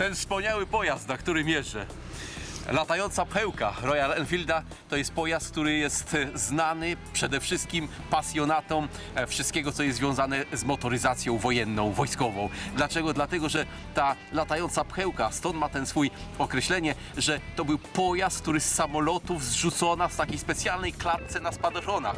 ten wspaniały pojazd, na którym jeżdżę. Latająca pchełka Royal Enfielda to jest pojazd, który jest e, znany przede wszystkim pasjonatom e, wszystkiego, co jest związane z motoryzacją wojenną, wojskową. Dlaczego? Dlatego, że ta latająca pchełka, stąd ma ten swój określenie, że to był pojazd, który z samolotów zrzucona w takiej specjalnej klatce na spadochronach.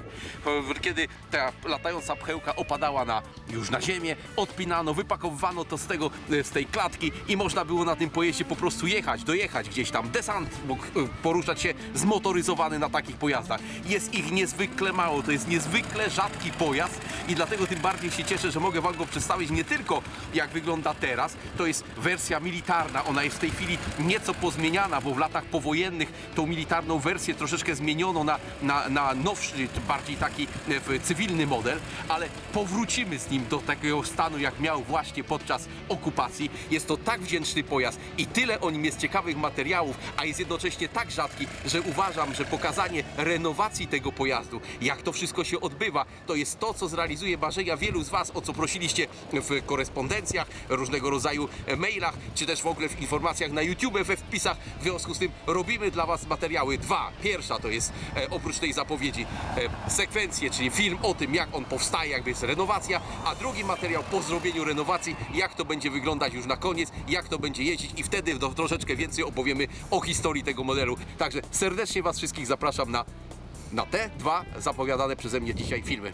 Kiedy ta latająca pchełka opadała na, już na ziemię, odpinano, wypakowywano to z, tego, e, z tej klatki i można było na tym pojeździe po prostu jechać, dojechać gdzieś tam. Desant mógł e, poruszać się zmotoryzowany na takich pojazdach. Jest ich niezwykle mało, to jest niezwykle rzadki pojazd i dlatego tym bardziej się cieszę, że mogę Wam go przedstawić nie tylko jak wygląda teraz, to jest wersja militarna, ona jest w tej chwili nieco pozmieniana, bo w latach powojennych tą militarną wersję troszeczkę zmieniono na, na, na nowszy, bardziej taki e, cywilny model, ale powrócimy z nim do takiego stanu, jak miał właśnie podczas okupacji. Jest to tak wdzięczny pojazd i tyle o nim jest ciekawych materiałów, a jest jednocześnie tak rzadki, że uważam, że pokazanie renowacji tego pojazdu, jak to wszystko się odbywa, to jest to, co zrealizuje marzenia wielu z Was, o co prosiliście w korespondencjach, różnego rodzaju mailach, czy też w ogóle w informacjach na YouTube, we wpisach. W związku z tym robimy dla Was materiały dwa. Pierwsza to jest e, oprócz tej zapowiedzi e, sekwencje, czyli film o tym, jak on powstaje, jakby jest renowacja, a drugi materiał po zrobieniu renowacji, jak to będzie wyglądać już na koniec, jak to będzie jeździć i wtedy do, troszeczkę więcej opowiemy o historii tego modelu. Także serdecznie Was wszystkich zapraszam na, na te dwa zapowiadane przeze mnie dzisiaj filmy.